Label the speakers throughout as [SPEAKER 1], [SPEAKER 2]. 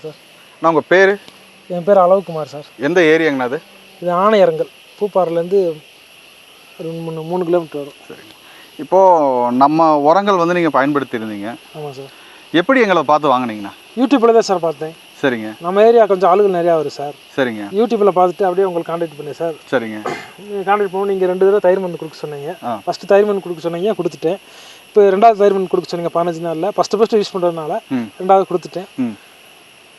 [SPEAKER 1] Sir?
[SPEAKER 2] நான் உங்கள் பேர்?
[SPEAKER 1] என் பேர் அளவுக்குமார் சார்.
[SPEAKER 2] எந்த ஏரியாங்கண்ணா அது?
[SPEAKER 1] இது ஆணையரங்கல் பூப்பாறையிலேருந்து ரெண்டு மூணு மூணு கிலோமீட்டர் வரும்.
[SPEAKER 2] சரிங்க இப்போது நம்ம உரங்கள் வந்து நீங்கள் பயன்படுத்தியிருந்தீங்க.
[SPEAKER 1] ஆமாம் சார்.
[SPEAKER 2] எப்படி எங்களை பார்த்து வாங்குனீங்கண்ணா?
[SPEAKER 1] யூடியூப்பில் தான் சார் பார்த்தேன்.
[SPEAKER 2] சரிங்க.
[SPEAKER 1] நம்ம ஏரியா கொஞ்சம் ஆளுகள் நிறையா வரும் சார்.
[SPEAKER 2] சரிங்க.
[SPEAKER 1] யூடியூப்பில் பார்த்துட்டு அப்படியே உங்களுக்கு காண்டாக்ட் பண்ணேன் சார்.
[SPEAKER 2] சரிங்க.
[SPEAKER 1] நீங்கள் காண்டாக்ட் பண்ணி நீங்கள் ரெண்டு தடவை தயிர் மருந்து கொடுக்க சொன்னீங்க. ஃபஸ்ட்டு தயிர் மருந்து கொடுக்க சொன்னீங்க கொடுத்துட்டேன். இப்போ ரெண்டாவது தயிர் மருந்து கொடுக்க சொன்னீங்க பதினஞ்சு நாளில். ஃபஸ்ட்டு ஃபஸ்ட்டு யூஸ் பண்ணுறதுனால ரெண்டாவது கொடுத்துட்டேன்.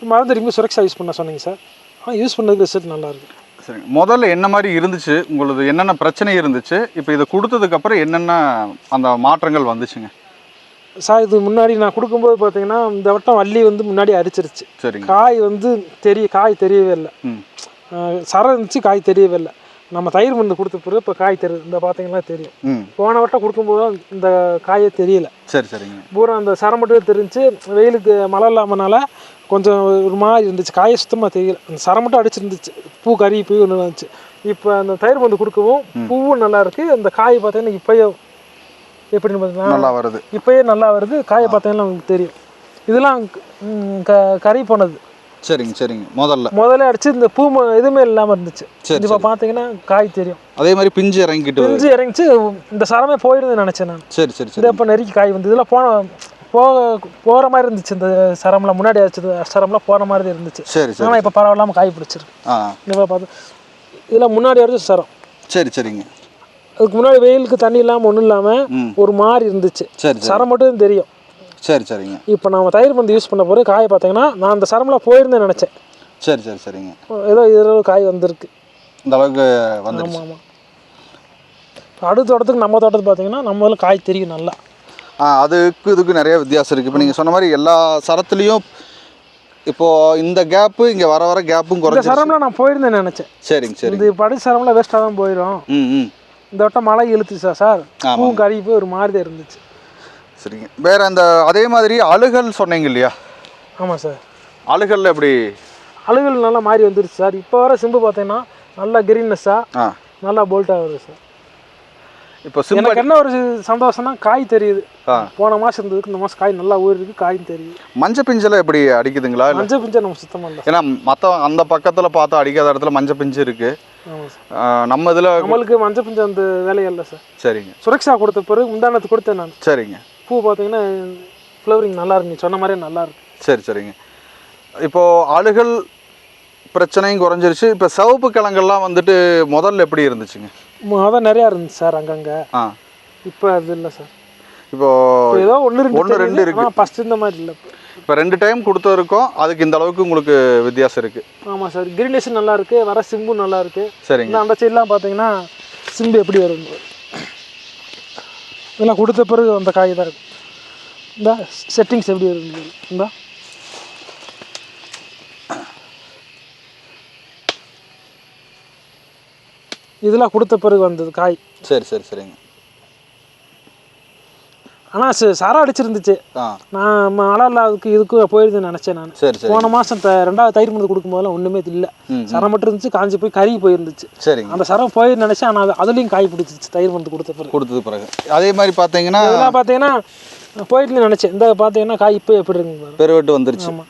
[SPEAKER 2] ம்
[SPEAKER 1] மருந்து திரும்பி சுரக்ஷா யூஸ் பண்ண சொன்னீங்க சார் ஆ யூஸ் பண்ணதுக்கு ரிசல்ட் நல்லா இருக்கு
[SPEAKER 2] சரிங்க முதல்ல என்ன மாதிரி இருந்துச்சு? உங்களது என்னென்ன பிரச்சனை இருந்துச்சு? இப்போ இதை கொடுத்ததுக்கப்புறம் என்னென்ன அந்த மாற்றங்கள் வந்துச்சுங்க?
[SPEAKER 1] சார் இது முன்னாடி நான் கொடுக்கும்போது பார்த்தீங்கன்னா இந்த வட்டம் வள்ளி வந்து முன்னாடி அரிச்சிருச்சு.
[SPEAKER 2] சரிங்க.
[SPEAKER 1] காய் வந்து தெரிய காய் தெரியவே இல்லை. சரம் இருந்துச்சு காய் தெரியவே இல்லை. நம்ம தயிர் மருந்து கொடுத்த பிறகு இப்போ காய் தெரியுது இந்த பார்த்தீங்கன்னா தெரியும். போன வட்டம் கொடுக்கும்போது இந்த காயே தெரியல.
[SPEAKER 2] சரி சரிங்க.
[SPEAKER 1] பூரா அந்த சரம் மட்டும் தெரிஞ்சு வெயிலுக்கு மழை இல்லாமனால கொஞ்சம் ஒரு மாதிரி இருந்துச்சு. காயை சுத்தமாக தெரியல. அந்த சரம் மட்டும் அடிச்சிருந்துச்சு. பூ கறி பூ ஒன்று இருந்துச்சு. இப்போ அந்த தயிர் மருந்து கொடுக்கவும் பூவும் நல்லா இருக்கு. அந்த காய் பார்த்தீங்கன்னா இப்போயே எப்படின்னு பார்த்தீங்கன்னா
[SPEAKER 2] நல்லா வருது.
[SPEAKER 1] இப்போயே நல்லா வருது. காயை பார்த்தீங்கன்னா உங்களுக்கு தெரியும். இதெல்லாம் க கறி போனது.
[SPEAKER 2] சரிங்க சரிங்க. முதல்ல.
[SPEAKER 1] முதல்ல அடிச்சு இந்த பூ எதுவுமே இல்லாமல் இருந்துச்சு.
[SPEAKER 2] சரி,
[SPEAKER 1] இப்போ பார்த்தீங்கன்னா காய் தெரியும்.
[SPEAKER 2] அதே மாதிரி பிஞ்சு இறங்கிட்டு
[SPEAKER 1] பிரிஞ்சு இறங்கிச்சு. இந்த சரமே போயிருந்து நினச்சேன் நான்.
[SPEAKER 2] சரி சரி சரி.
[SPEAKER 1] இப்போ நெருக்கி காய் வந்து இதெல்லாம் போன போக போகிற மாதிரி இருந்துச்சு. இந்த சரம்லாம் முன்னாடி அடிச்சது சரம்லாம் போகிற மாதிரி இருந்துச்சு.
[SPEAKER 2] சரி
[SPEAKER 1] ஆனால் இப்போ பரவாயில்லாமல் காய் பிடிச்சிருக்கு. இப்போ பார்த்து இதெல்லாம் முன்னாடி அடிச்ச சரம்.
[SPEAKER 2] சரி சரிங்க.
[SPEAKER 1] அதுக்கு முன்னாடி வெயிலுக்கு தண்ணி இல்லாமல் ஒன்றும் இல்லாமல் ஒரு மாதிரி இருந்துச்சு.
[SPEAKER 2] சரி.
[SPEAKER 1] சரம் மட்டும் தெரியும்.
[SPEAKER 2] சரி சரிங்க.
[SPEAKER 1] இப்போ நம்ம தயிர் மருந்து யூஸ் பண்ண பிறகு காய் பார்த்தீங்கன்னா நான் அந்த சரம்லாம் போயிருந்தேன் நினச்சேன்.
[SPEAKER 2] சரி சரி சரிங்க.
[SPEAKER 1] ஏதோ இதில் காய் வந்திருக்கு.
[SPEAKER 2] இந்த அளவுக்கு வந்துடுச்சு.
[SPEAKER 1] ஆமாம் ஆமாம் அடுத்த தோட்டத்துக்கு நம்ம தோட்டத்துக்கு பார்த்தீங்கன்னா நம்ம இதுல காய் தெரியும் நல்லா.
[SPEAKER 2] அதுக்கு இதுக்கு நிறைய வித்தியாசம் இருக்குது இப்போ நீங்கள் சொன்ன மாதிரி எல்லா சரத்துலேயும் இப்போது இந்த கேப்பு இங்கே வர வர கேப்பும் குறைஞ்சி
[SPEAKER 1] சரம்லாம் நான் போயிருந்தேன் நினச்சேன்.
[SPEAKER 2] சரிங்க சரி
[SPEAKER 1] இந்த படி சரம்லாம் வேஸ்ட்டாக தான் போயிடும் இந்த வட்டம் மழை இழுத்துச்சா சார். பூவும் கறி போய் ஒரு மாதிரி இருந்துச்சு.
[SPEAKER 2] சரிங்க. வேற அந்த அதே மாதிரி அழுகல் சொன்னீங்க இல்லையா?
[SPEAKER 1] ஆமாம் சார்.
[SPEAKER 2] அழுகல் எப்படி?
[SPEAKER 1] அழுகல் நல்லா மாறி வந்துருச்சு சார். இப்போ வர சிம்பு பார்த்தீங்கன்னா நல்லா கிரீன்னஸ்ஸாக
[SPEAKER 2] ஆ
[SPEAKER 1] நல்லா போல்ட்டாக வருது சார்.
[SPEAKER 2] இப்போ
[SPEAKER 1] எனக்கு என்ன ஒரு சந்தோஷம்னா காய் தெரியுது. போன மாதம் இருந்ததுக்கு இந்த மாதம் காய் நல்லா ஊறிருக்கு காயும் தெரியுது.
[SPEAKER 2] மஞ்சள் பிஞ்சில் எப்படி அடிக்குதுங்களா
[SPEAKER 1] மஞ்சள் பிஞ்சை நம்ம சுத்தமாக இல்லை.
[SPEAKER 2] ஏன்னா மற்ற அந்த பக்கத்தில் பார்த்தா அடிக்காத இடத்துல மஞ்சள் பிஞ்சு இருக்குது நம்ம இதில்
[SPEAKER 1] நம்மளுக்கு மஞ்சள் பிஞ்சு அந்த வேலையே இல்லை சார்.
[SPEAKER 2] சரிங்க.
[SPEAKER 1] சுரக்ஷா கொடுத்த பிறகு முந்தானத்து கொடுத்தேன் நான்.
[SPEAKER 2] சரிங்க.
[SPEAKER 1] பூ பார்த்தீங்கன்னா ஃப்ளவரிங் நல்லா இருக்கு. நீ சொன்ன மாதிரியே நல்லா இருக்கு.
[SPEAKER 2] சரி சரிங்க. இப்போது அழுகல் பிரச்சனையும் குறைஞ்சிருச்சு. இப்போ சிவப்பு கிழங்கெல்லாம் வந்துட்டு முதல்ல எப்படி இருந்துச்சுங்க?
[SPEAKER 1] மு- அதான் நிறையா இருந்துச்சு சார் அங்கங்கே.
[SPEAKER 2] ஆ.
[SPEAKER 1] இப்போ அது இல்லை சார். இப்போ ஏதோ ஒன்று ரெண்டு
[SPEAKER 2] ஒண்ணு, ரெண்டு இருக்கு.
[SPEAKER 1] ஆனால் ஃபஸ்ட்டு இந்த மாதிரி இல்லை.
[SPEAKER 2] இப்போ ரெண்டு டைம் கொடுத்ததுக்கும் அதுக்கு இந்த அளவுக்கு உங்களுக்கு வித்தியாசம் இருக்குது
[SPEAKER 1] ஆமாம் சார் கிரீனேஷன் நல்லா இருக்கு. வர சிம்பும் நல்லா இருக்கு.
[SPEAKER 2] சரிங்க.
[SPEAKER 1] அந்த சைட்லாம் பார்த்தீங்கன்னா சிம்பு எப்படி வரும்? இதெல்லாம் கொடுத்த பிறகு அந்த காய் தான் இருக்கும் இந்த செட்டிங்ஸ் எப்படி இருக்குது இந்த. இதெல்லாம் கொடுத்த பிறகு வந்தது காய்.
[SPEAKER 2] சரி சரி சரிங்க.
[SPEAKER 1] ஆனால் சரம் அடிச்சிருந்துச்சு. நான் மழை இல்லாததுக்கு இதுக்கு போயிருந்தேன்னு நினச்சேன் நான்.
[SPEAKER 2] சரி சரி.
[SPEAKER 1] போன மாதம் ரெண்டாவது தயிர் மருந்து கொடுக்கும்போதெல்லாம் ஒன்றுமே இல்லை சரம் மட்டும் இருந்துச்சு காஞ்சி போய் கருகி போயிருந்துச்சு.
[SPEAKER 2] சரிங்க.
[SPEAKER 1] அந்த சரம் போய் நினச்சேன் ஆனால் அது அதுலேயும் காய் பிடிச்சிச்சு தயிர் மருந்து கொடுத்த பிறகு.
[SPEAKER 2] கொடுத்தது பிறகு. அதே மாதிரி பார்த்தீங்கன்னா
[SPEAKER 1] இதெல்லாம் பார்த்தீங்கன்னா போயிட்டு நினச்சேன். இந்த பார்த்தீங்கன்னா காய் இப்போ எப்படி இருக்குங்க.
[SPEAKER 2] பெருவெட்டு வந்துருச்சு.
[SPEAKER 1] ஆமாம்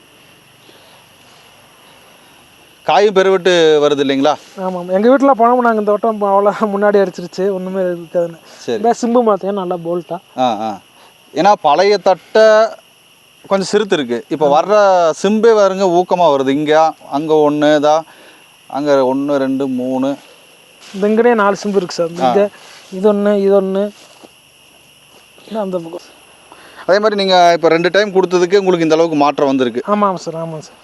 [SPEAKER 2] காயும் பெருவெட்டு வருது இல்லைங்களா?
[SPEAKER 1] ஆமாம் எங்கள் வீட்டில் போனோம் நாங்கள் இந்த வட்டம் அவ்வளோ முன்னாடி அடிச்சிருச்சு ஒன்றுமே இருக்காதுன்னு.
[SPEAKER 2] சரி.
[SPEAKER 1] சிம்பு பார்த்தீங்கன்னா நல்லா போல்ட்டா.
[SPEAKER 2] ஆ ஆ. ஏன்னா பழைய தட்டை கொஞ்சம் சிறுத்து இருக்கு. இப்போ வர்ற சிம்பே வருங்க ஊக்கமாக வருது. இங்கே அங்கே ஒன்று தான் அங்கே ஒன்று ரெண்டு மூணு.
[SPEAKER 1] இங்கனே நாலு சிம்பு இருக்குது சார். இந்த இது ஒன்று இது ஒன்று அந்த பக்கம்.
[SPEAKER 2] அதே மாதிரி நீங்கள் இப்போ ரெண்டு டைம் கொடுத்ததுக்கே உங்களுக்கு இந்த அளவுக்கு மாற்றம் வந்திருக்கு.
[SPEAKER 1] ஆமாம் சார். ஆமாம் சார்.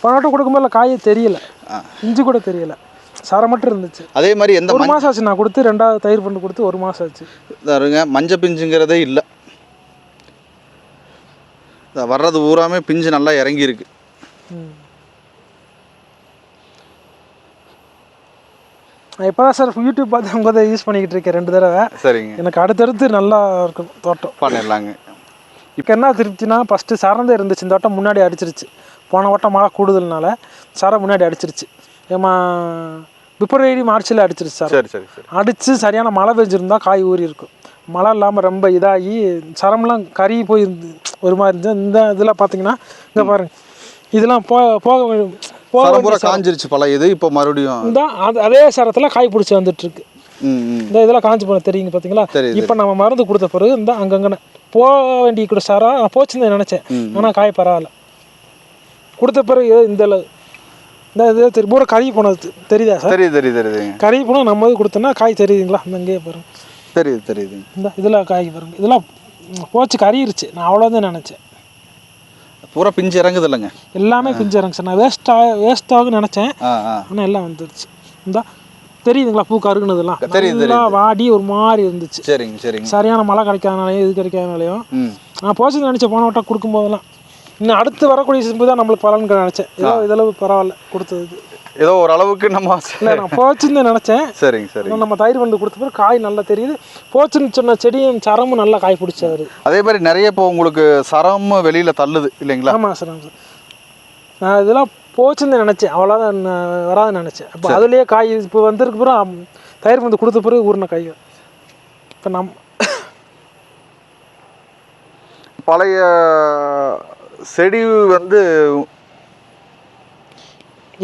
[SPEAKER 1] போன வட்டம் கொடுக்கும்போது காயே தெரியல. இஞ்சி கூட தெரியல. சரம் மட்டும் இருந்துச்சு.
[SPEAKER 2] அதே மாதிரி எந்த
[SPEAKER 1] ஒரு மாதம் ஆச்சு நான் கொடுத்து ரெண்டாவது தயிர் பண்ணி கொடுத்து ஒரு மாதம் ஆச்சு.
[SPEAKER 2] பாருங்க மஞ்சள் பிஞ்சுங்கிறதே இல்லை. வர்றது பூராமே பிஞ்சு நல்லா இறங்கி இருக்கு
[SPEAKER 1] ம். நான் இப்போ தான் சார் யூடியூப் பார்த்து அவங்க தான் யூஸ் பண்ணிக்கிட்டு இருக்கேன் ரெண்டு தடவை.
[SPEAKER 2] சரிங்க.
[SPEAKER 1] எனக்கு அடுத்தடுத்து நல்லா இருக்கும் தோட்டம்.
[SPEAKER 2] பண்ணிடலாங்க.
[SPEAKER 1] இப்போ என்ன திருப்தினா ஃபஸ்ட்டு சரந்தே இருந்துச்சு இந்த வட்டம் முன்னாடி அடிச்சிருச்சு. போன வட்டம் மழை கூடுதல்னால சரம் முன்னாடி அடிச்சிருச்சு. ஏமா பிப்ரவரி மார்ச்சில் அடிச்சிருச்சு சார்
[SPEAKER 2] சரி சரி சரி.
[SPEAKER 1] அடித்து சரியான மழை பெஞ்சிருந்தா காய் ஊறி இருக்கும் மழை இல்லாமல் ரொம்ப இதாகி சரம்லாம் கறி போய் ஒரு மாதிரி இருந்துச்சு இந்த இதில் பார்த்தீங்கன்னா இங்கே பாருங்க. இதெல்லாம் போ போக போக
[SPEAKER 2] காஞ்சிருச்சு பழையது இப்போ மறுபடியும்
[SPEAKER 1] தான் அது அதே சரத்தில் காய் பிடிச்சி வந்துட்டு இருக்கு
[SPEAKER 2] ம் ம்.
[SPEAKER 1] இந்த இதெல்லாம் காஞ்சி போன தெரியுங்க பார்த்தீங்களா
[SPEAKER 2] தெரியுது.
[SPEAKER 1] இப்போ நம்ம மருந்து கொடுத்த பிறகு இந்த அங்கங்கன போக வேண்டிய கூட சாரா போச்சுன்னு நினச்சேன். ஆனால் காய் பரவாயில்ல. கொடுத்த பிறகு ஏதோ இந்த இந்த இது தெரி பூரா கறி போனது. தெரியுதா சார்?
[SPEAKER 2] தெரியுது தெரியுது தெரியுதுங்க.
[SPEAKER 1] கறி போனால் நம்ம இது கொடுத்தோன்னா காய் தெரியுதுங்களா? இந்த இங்கேயே
[SPEAKER 2] தெரியுது தெரியுதுங்க
[SPEAKER 1] இந்த இதில் காய் பாருங்க. இதெல்லாம் போச்சு கறியிருச்சு. நான் அவ்வளோதான் நினச்சேன்.
[SPEAKER 2] பூரா பிஞ்சு இறங்குது இல்லைங்க
[SPEAKER 1] எல்லாமே பிஞ்சு இறங்க சார் நான் வேஸ்ட் ஆ வேஸ்ட் ஆகுன்னு நினச்சேன். ஆனால் எல்லாம் வந்துருச்சு. இந்த தெரியுதுங்களா பூ கருகுனதெல்லாம்?
[SPEAKER 2] தெரியுது,
[SPEAKER 1] வாடி ஒரு மாதிரி இருந்துச்சு.
[SPEAKER 2] சரிங்க சரிங்க.
[SPEAKER 1] சரியான மழை கிடைக்காதனாலையும் இது கிடைக்காதனாலையும். நான் போச்சுன்னு நினச்சேன் போன வட்டம் கொடுக்கும்போதெல்லாம். இன்னும் அடுத்து வரக்கூடிய சிம்பு தான் நம்மளுக்கு பலன் நினச்சேன். ஏதோ இதளவு பரவாயில்ல கொடுத்ததுக்கு
[SPEAKER 2] ஏதோ ஒரு அளவுக்கு நம்ம
[SPEAKER 1] இல்லை நான் போச்சுன்னு நினச்சேன்.
[SPEAKER 2] சரிங்க
[SPEAKER 1] ஆனால் நம்ம தயிர் வந்து கொடுத்த பிறகு காய் நல்லா தெரியுது. போச்சுன்னு சொன்ன செடியும் சரமும் நல்லா காய் பிடிச்சாரு.
[SPEAKER 2] அதே மாதிரி நிறைய இப்போ உங்களுக்கு சரம் வெளியில தள்ளுது இல்லைங்களா?
[SPEAKER 1] ஆமாம் சார் ஆமாம் சார் நான் இதெல்லாம் போச்சுன்னு நினச்சேன். அவ்வளோதான் வராதுன்னு நினச்சேன். அப்போ அதுலேயே காய் இப்போ வந்திருக்கு பிறகு தயிர் வந்து கொடுத்த பிறகு ஊறின காய். இப்போ நம்
[SPEAKER 2] பழைய செடி வந்து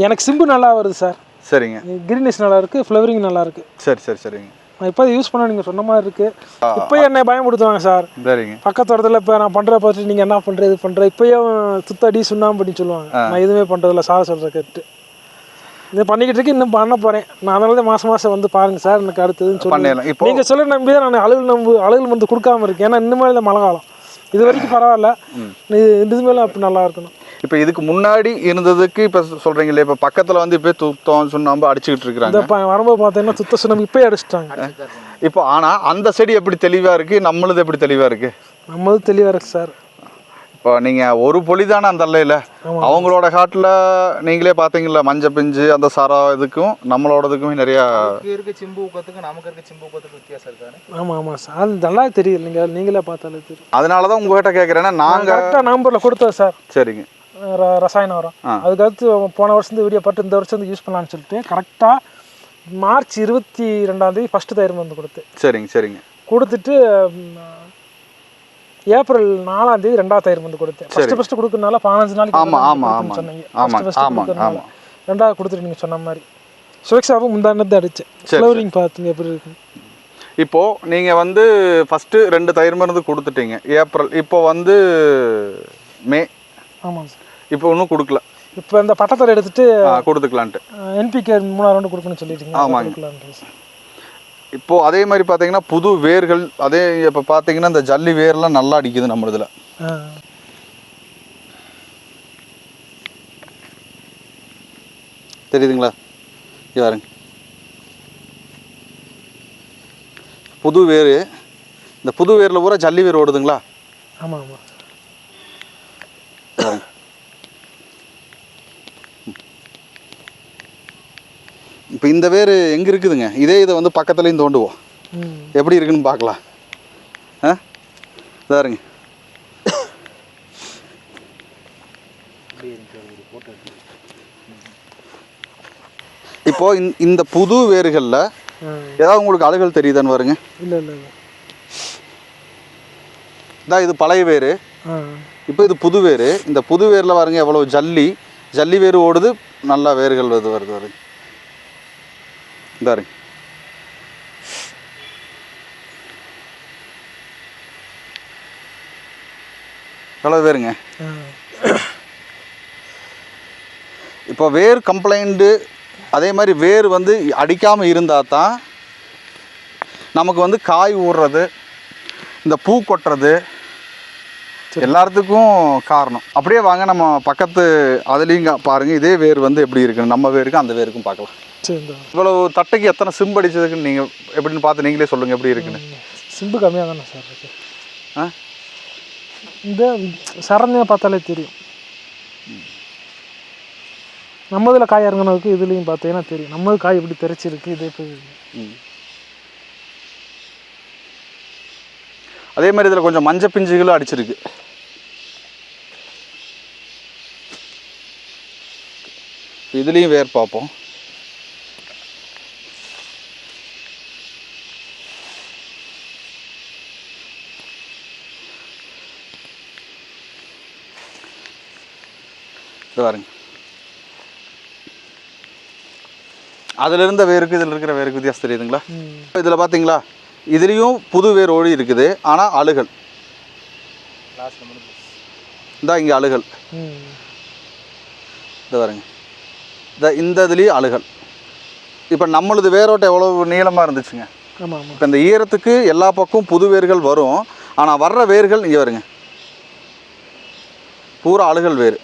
[SPEAKER 1] எனக்கு சிம்பு நல்லா வருது சார்.
[SPEAKER 2] சரிங்க.
[SPEAKER 1] கிரீனிஷ் நல்லா இருக்குது ஃப்ளவரிங் நல்லா இருக்குது
[SPEAKER 2] சரி சரி சரிங்க.
[SPEAKER 1] நான் இப்போ யூஸ் பண்ண நீங்கள் சொன்ன மாதிரி இருக்குது இப்போ என்னை பயன்படுத்துவாங்க சார்.
[SPEAKER 2] சரிங்க.
[SPEAKER 1] பக்கத்து இடத்துல இப்போ நான் பண்ணுற பார்த்துட்டு நீங்கள் என்ன பண்ணுற இது பண்ணுற இப்போயும் சுத்தடி சுண்ணாம்பு பண்ணி சொல்லுவாங்க நான் எதுவுமே பண்ணுறதில்ல சார் சொல்கிற கேட்டு இது பண்ணிக்கிட்டு இருக்கு இன்னும் பண்ண போகிறேன் நான் அதனால தான் மாதம் மாதம் வந்து பாருங்க சார் எனக்கு அடுத்ததுன்னு சொல்லி.
[SPEAKER 2] இப்போ
[SPEAKER 1] நீங்கள் சொல்ல நம்பி தான் நான் அழுகல் நம்பு அழுகல் மருந்து கொடுக்காம இருக்கேன். ஏன்னா இன்னுமே இந்த மழை காலம் இது வரைக்கும் பரவாயில்ல. இது இது மேலே அப்படி நல்லா இருக்கணும்.
[SPEAKER 2] இப்போ இதுக்கு முன்னாடி இருந்ததுக்கு இப்போ சொல்றீங்களே இப்போ பக்கத்துல வந்து இப்போ துத்தம் சுண்ணாம்பு அடிச்சுக்கிட்டு இருக்கிறாங்க.
[SPEAKER 1] ப- வரும்போது பார்த்தீங்கன்னா சுத்த சுண்ணாம்பு இப்போயே அடிச்சிட்டாங்க.
[SPEAKER 2] இப்போ ஆனா அந்த செடி எப்படி தெளிவா இருக்கு நம்மளது எப்படி தெளிவா இருக்கு?
[SPEAKER 1] நம்மளும் தெளிவாக இருக்கு சார்.
[SPEAKER 2] இப்போ நீங்க ஒரு பொலி தானே அந்த அல்லையில அவங்களோட காட்டுல நீங்களே பாத்தீங்கல்ல மஞ்சள் பிஞ்சு அந்த சரம் இதுக்கும் நம்மளோடதுக்கும் நிறைய
[SPEAKER 3] இருக்க சிம்பு ஊக்கத்துக்கு நமக்கு இருக்க சிம்பு ஊக்கத்துக்கு வித்தியாசம் இருக்கானே
[SPEAKER 1] ஆமாம் ஆமாம் சார். அது நல்லா தெரியுது நீங்கள் நீங்களே பார்த்தாலே தெரியும்
[SPEAKER 2] அதனால தான் உங்ககிட்ட கேட்குறேன்னா நாங்க
[SPEAKER 1] கரெக்டாக நம்பரில் கொடுத்தோம் சார்.
[SPEAKER 2] சரிங்க.
[SPEAKER 1] ர- ரசாயன உரம். அதுக்கடுத்து போன வருஷம் வீடியோ பார்த்து இந்த வருஷம் யூஸ் பண்ணலாம்னு சொல்லிட்டு கரெக்டாக மார்ச் இருபத்தி ரெண்டாம் தேதி ஃபஸ்ட்டு தயிர் மருந்து கொடுத்து
[SPEAKER 2] சரிங்க சரிங்க.
[SPEAKER 1] கொடுத்துட்டு ஏப்ரல் நாலாம் தேதி ரெண்டாவது தயிர் மருந்து கொடுத்தேன். ஃபஸ்ட்டு ஃபஸ்ட்டு கொடுக்கறனால பதினஞ்சு நாளைக்கு
[SPEAKER 2] ஆமா, ஆமா, ஆமா.
[SPEAKER 1] சொன்னீங்க. ஃபஸ்ட்டு
[SPEAKER 2] ஆமாங்க,
[SPEAKER 1] கொடுக்கறனால. ரெண்டாவது கொடுத்துட்டு நீங்கள் சொன்ன மாதிரி. சுரக்ஷாவும் முந்தானது அடித்தேன் ஃப்ளவரிங் பார்த்துங்க எப்படி இருக்கு
[SPEAKER 2] இப்போ நீங்க வந்து ஃபர்ஸ்ட் ரெண்டு தயிர் மருந்து கொடுத்துட்டீங்க. ஏப்ரல் இப்போ வந்து மே.
[SPEAKER 1] ஆமாம் சார்.
[SPEAKER 2] இப்போ இன்னும் கொடுக்கல.
[SPEAKER 1] இப்போ இந்த பட்டத்தரை எடுத்துட்டு
[SPEAKER 2] கொடுத்துக்கலான்ட்டு.
[SPEAKER 1] என்பிகே மூணாவது ரவுண்டு கொடுக்கணும்னு சொல்லிட்டீங்க.
[SPEAKER 2] ஆமாங்க. இப்போ அதே மாதிரி பார்த்தீங்கன்னா புது வேர்கள் அதே இப்போ பார்த்தீங்கன்னா இந்த ஜல்லி வேர்லாம் நல்லா அடிக்குது நம்ம இதில். தெரியுதுங்களா? பாருங்க. புது வேர் இந்த புது வேரில் பூரா ஜல்லி வேர் ஓடுதுங்களா?
[SPEAKER 1] ஆமாம் ஆமாம்
[SPEAKER 2] இப்போ இந்த வேர் எங்கே இருக்குதுங்க? இதே இதை வந்து பக்கத்துலேயும் தோண்டுவோம். எப்படி இருக்குன்னு பார்க்கலாம். ஆ? இதாருங்க இப்போ இந்த- புது வேர்களில் ஏதாவது உங்களுக்கு அழுகல் தெரியுதான்னு வருங்க
[SPEAKER 1] இல்லை
[SPEAKER 2] இதான் இது பழைய வேர். இப்போ இது புது வேர். இந்த புது வேரில் பாருங்க எவ்வளோ ஜல்லி. ஜல்லி வேர் ஓடுது நல்லா வேர்கள் வருது வருது வருது இதாருங்க எவ்வளோ வேருங்க இப்போ வேர் கம்ப்ளைண்ட்டு அதே மாதிரி வேர் வந்து அடிக்காமல் இருந்தால் தான் நமக்கு வந்து காய் ஊறுறது இந்த பூ கொட்டுறது எல்லாத்துக்கும் காரணம். அப்படியே வாங்க நம்ம பக்கத்து அதுலேயும் பாருங்கள் இதே வேர் வந்து எப்படி இருக்குன்னு நம்ம வேருக்கும் அந்த வேருக்கும் பார்க்கலாம்.
[SPEAKER 1] சரி இந்த
[SPEAKER 2] இவ்வளவு தட்டைக்கு எத்தனை சிம்பு அடிச்சதுக்குன்னு நீங்கள் எப்படின்னு பார்த்து நீங்களே சொல்லுங்கள் எப்படி இருக்குன்னு.
[SPEAKER 1] சிம்பு கம்மியாக தானே சார் இருக்கு.
[SPEAKER 2] ஆ?
[SPEAKER 1] இந்த சரணையாக பார்த்தாலே தெரியும். நம்ம இதில் காய் இறங்குனதுக்கு இதுலேயும் பார்த்தீங்கன்னா தெரியும். நம்ம காய் எப்படி தெரிச்சிருக்கு இதே போய்.
[SPEAKER 2] அதே மாதிரி இதில் கொஞ்சம் மஞ்சள் பிஞ்சுகளும் அடிச்சிருக்கு. இதுலேயும் வேர் பார்ப்போம். இது பாருங்க. அதில் இருந்த வேருக்கு இதில் இருக்கிற வேருக்கு வித்தியாசம் தெரியுதுங்களா? இதில் பார்த்தீங்களா? இதுலேயும் புது வேர் ஓடி இருக்குது. ஆனால் அழுகல். இந்தா இங்கே அழுகல். இது பாருங்க. இந்த இந்த இதுலேயும் அழுகல். இப்போ நம்மளது வேரோட்டம் எவ்வளோ நீளமாக இருந்துச்சுங்க. இப்போ இந்த ஈரத்துக்கு எல்லா பக்கமும் புது வேர்கள் வரும். ஆனால் வர்ற வேர்கள் இங்கே வருங்க. பூரா அழுகல் வேர்.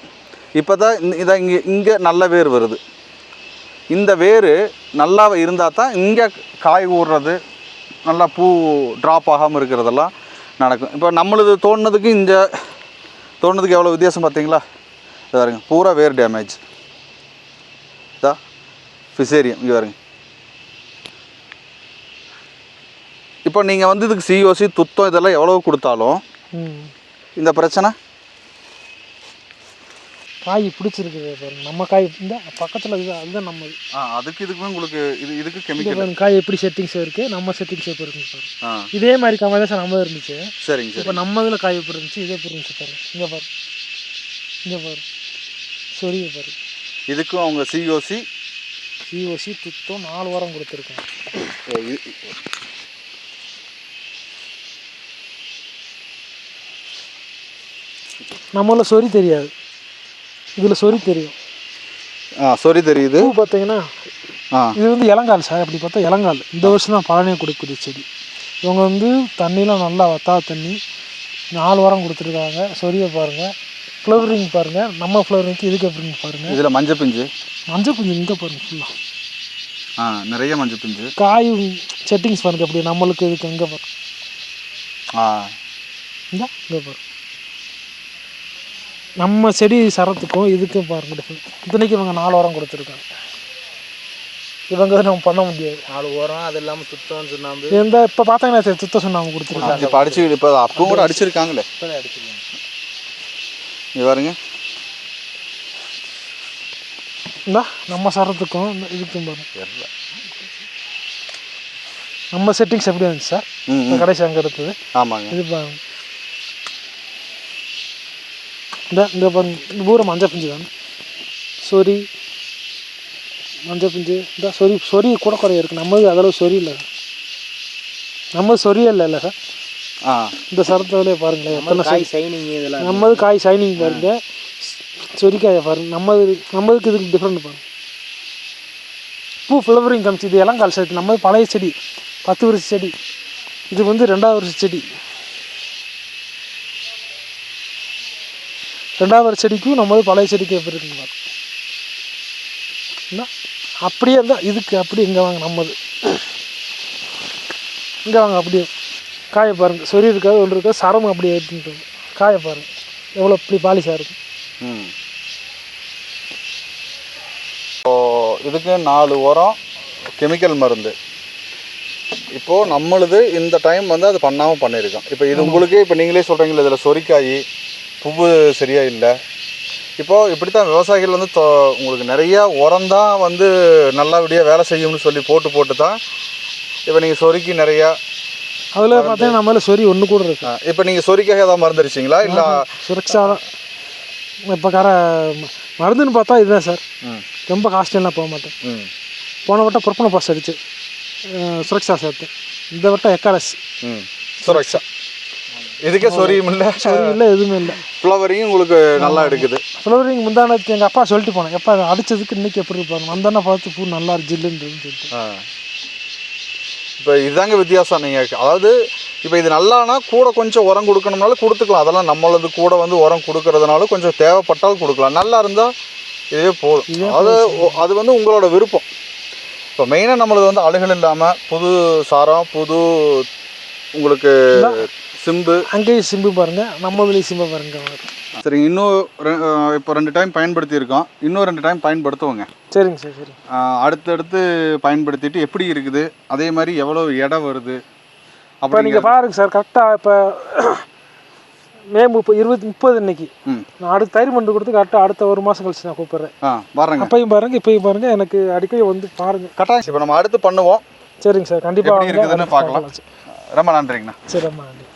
[SPEAKER 2] இப்போ தான் இதான் இங்கே இங்கே நல்ல வேர் வருது. இந்த வேர் நல்லா இருந்தால் தான் இங்கே காய் ஊறுறது நல்லா பூ ட்ராப் ஆகாமல் இருக்கிறதெல்லாம் நடக்கும். இப்போ நம்மளது தோணுனதுக்கு இந்த தோணுனதுக்கு எவ்வளோ வித்தியாசம் பார்த்தீங்களா இது பாருங்க பூரா வேர் டேமேஜ் இதா ஃபிசேரியம் இங்கே பாருங்க. இப்போ நீங்கள் வந்து இதுக்கு சிஓசி துத்தம் இதெல்லாம் எவ்வளோ கொடுத்தாலும் இந்த பிரச்சனை?
[SPEAKER 1] காய் பிடிச்சிருக்குது பாருங்க நம்ம காய் இந்த பக்கத்தில் இது அதுதான் நம்ம
[SPEAKER 2] ஆ அதுக்கு இதுக்கு உங்களுக்கு இது இதுக்கு கெமிக்கல்
[SPEAKER 1] காய் எப்படி செட்டிங்ஸ் இருக்கு நம்ம செட்டிங்ஸ் எப்படி இருக்குன்னு பாருங்க
[SPEAKER 2] ஆ.
[SPEAKER 1] இதே மாதிரி சார் நம்ம இருந்துச்சு.
[SPEAKER 2] சரிங்க
[SPEAKER 1] இப்போ
[SPEAKER 2] சரி
[SPEAKER 1] நம்ம இதில் காய் எப்படி இருந்துச்சு இதே எப்படி இருந்துச்சு பாருங்க இங்கே பாரு. இங்கே பாரு. சொரிய பாரு.
[SPEAKER 2] இதுக்கும் அவங்க சிஓசி
[SPEAKER 1] சிஓசி துத்தம் நாலு வாரம் கொடுத்துருக்கேன் நம்மள சொறி தெரியாது. இதில் சொறி தெரியும்.
[SPEAKER 2] ஆ சொரி தெரியுது.
[SPEAKER 1] பூ பார்த்தீங்கன்னா இது வந்து இளங்கால் சார் அப்படி பார்த்தா இளங்கால். இந்த வருஷம் தான் பழனியை கொடுக்கக்கூடிய செடி. இவங்க வந்து தண்ணிலாம் நல்லா வத்தா தண்ணி நாலு வாரம் கொடுத்துருக்காங்க. சொரிய பாருங்கள் ஃப்ளவரிங் பாருங்கள் நம்ம ஃப்ளவரிங்க்கு இதுக்கு எப்படின்னு பாருங்கள்
[SPEAKER 2] இதில் மஞ்சள் பிஞ்சு.
[SPEAKER 1] மஞ்சள் கொஞ்சம் இங்கே பாருங்க ஃபுல்லாக
[SPEAKER 2] ஆ. நிறைய மஞ்சள் பிஞ்சு.
[SPEAKER 1] காய் செட்டிங்ஸ் பாருங்க எப்படி நம்மளுக்கு இதுக்கு எங்கே பாருங்க
[SPEAKER 2] ஆ.
[SPEAKER 1] இந்த இங்கே பாருங்க நம்ம செடி சரத்துக்கும் இதுக்கும் பாருங்க difference. இத்தனைக்கு இவங்க நாலு வாரம் கொடுத்துருக்காங்க. இவங்க நம்ம பண்ண முடியாது.
[SPEAKER 3] நாலு உரம் அது இல்லாமல் சுத்தம் சுண்ணாம்பு
[SPEAKER 1] இந்த இப்போ பார்த்தீங்கன்னா சரி, சுத்த சொன்னாங்க கொடுத்துருக்காங்க.
[SPEAKER 2] இப்போ அடிச்சு இப்போ அப்பவும் கூட அடிச்சிருக்காங்களே.
[SPEAKER 3] இப்போதான் அடிச்சிருக்கேன்
[SPEAKER 2] இது பாருங்க.
[SPEAKER 1] இந்தா நம்ம சரத்துக்கும் இந்த இதுக்கும் பாருங்க. நம்ம செட்டிங்ஸ் எப்படி இருந்துச்சு சார். கடைசி அங்கே எடுத்தது
[SPEAKER 2] ஆமாங்க.
[SPEAKER 1] இது பாருங்க. இந்த இந்த பூரா மஞ்சள் பிஞ்சு தான் சொறி மஞ்சள் பிஞ்சு இந்த சொறி சொறி கூட குறைய இருக்குது நம்ம அதளவு சொறி இல்லை நம்ம சொறியே இல்லை இல்லை சார்
[SPEAKER 2] ஆ
[SPEAKER 1] இந்த சரத்துலேயே பாருங்களேன் எத்தனை
[SPEAKER 3] காய் சைனிங் இதெல்லாம்
[SPEAKER 1] நம்மது காய் ஷைனிங் பாருங்க சொரிக்காயை பாருங்க நம்மது நம்மதுக்கு இதுக்கு டிஃப்ரெண்ட் பாருங்க பூ ஃப்ளவரிங் காமிச்சு இது இளங்கால் செடி நம்மது பழைய செடி பத்து வருஷ செடி இது வந்து ரெண்டாவது வருஷ செடி ரெண்டாவது செடிக்கும் நம்மது பழைய செடிக்கு எப்படி இருக்குங்க? அப்படியே இருந்தால் இதுக்கு அப்படி இங்கே வாங்க நம்மது. இங்கே வாங்க அப்படியே. காயை பாருங்க. சொறி இருக்காது ஒன்று இருக்காது சரம் அப்படியே ஏற்றிட்டு காயை பாருங்க. எவ்வளோ இப்படி பாலிஷாக இருக்கும்
[SPEAKER 2] இதுக்கு நாலு உரம் கெமிக்கல் மருந்து. இப்போது நம்மளுது இந்த டைம் வந்து அது பண்ணாமல் பண்ணியிருக்கோம். இப்போ இது உங்களுக்கு இப்போ நீங்களே சொல்கிறீங்களா இதில் சொரிக்காய் பூவு சரியா இல்லை. இப்போது இப்படி தான் விவசாயிகள் வந்து தொ- உங்களுக்கு நிறைய உரம் தான் வந்து நல்லபடியாக வேலை செய்யும்னு சொல்லி போட்டு போட்டு தான் இப்போ நீங்கள் சொருக்கி நிறையா
[SPEAKER 1] அதில் பார்த்தீங்கன்னா நம்மள சொறி ஒன்று கூட இருக்கு.
[SPEAKER 2] இப்போ நீங்கள் சொரிக்காக ஏதாவது மருந்து அடிச்சிங்களா இல்லை
[SPEAKER 1] சுரக்ஷா தான். இப்போ கர மருந்துன்னு பார்த்தா இதுதான் சார்.
[SPEAKER 2] ம்.
[SPEAKER 1] ரொம்ப காஸ்ட்லியெல்லாம் போக மாட்டேன்.
[SPEAKER 2] ம்.
[SPEAKER 1] போன வட்டம் புறப்பண பாஸ் அடிச்சு சுரக்ஷா சேர்த்தேன். இந்த வட்டம் எக்காலஸ்.
[SPEAKER 2] ம். சுரக்ஷா. இதுக்கே சொரியும் இல்லை
[SPEAKER 1] சொறி இல்லை எதுவுமே இல்லை
[SPEAKER 2] ஃப்ளவரிங் உங்களுக்கு நல்லா எடுக்குது.
[SPEAKER 1] ஃப்ளவரிங் முந்தானத்து எங்கள் அப்பா சொல்லிட்டு போனேன் எப்போ அடிச்சதுக்கு இன்னைக்கு எப்படி இருப்பாங்க வந்தானே பார்த்து பூ நல்லா ஜில்லுன்னு சொல்லிட்டு.
[SPEAKER 2] இப்போ இதுதாங்க வித்தியாசம். நீங்கள் அதாவது இப்போ இது நல்லானா கூட கொஞ்சம் உரம் கொடுக்கணும்னால கொடுத்துக்கலாம். அதெல்லாம் நம்மளது கூட வந்து உரம் கொடுக்கறதுனால கொஞ்சம் தேவைப்பட்டால் கொடுக்கலாம். நல்லா இருந்தால் இதுவே போதும். அது அது வந்து உங்களோட விருப்பம். இப்போ மெயினாக நம்மளது வந்து அழுகல் இல்லாமல் புது சாரம் புது உங்களுக்கு சிம்பு.
[SPEAKER 1] அங்கேயும் சிம்பு பாருங்க நம்ம இதுலேயும் சிம்பு பாருங்க.
[SPEAKER 2] சரி இன்னும் இப்போ ரெண்டு டைம் பயன்படுத்தியிருக்கோம். இன்னும் ரெண்டு டைம் பயன்படுத்துவோங்க.
[SPEAKER 1] சரிங்க சார் சரி.
[SPEAKER 2] அடுத்தடுத்து பயன்படுத்திட்டு எப்படி இருக்குது அதே மாதிரி எவ்வளோ எடை வருது அப்படி
[SPEAKER 1] நீங்கள் பாருங்க சார் கரெக்டாக இப்போ மே முப்பது இருபத்தி முப்பது இன்னைக்கு நான் அடுத்த தயிர் மண்டு கொடுத்து கரெக்டாக அடுத்த ஒரு மாதம் கழிச்சு நான் கூப்பிட்றேன்.
[SPEAKER 2] ஆ வர்றேங்க
[SPEAKER 1] அப்பையும் பாருங்க இப்பயும் பாருங்க எனக்கு அடிக்கடி வந்து பாருங்க.
[SPEAKER 2] கட்டாயம். இப்போ நம்ம அடுத்து பண்ணுவோம்.
[SPEAKER 1] சரிங்க சார் கண்டிப்பாக
[SPEAKER 2] இருக்குதுன்னு பார்க்கலாம். ரொம்ப நன்றிங்கண்ணா.
[SPEAKER 1] சரி அம்மா நன்றி.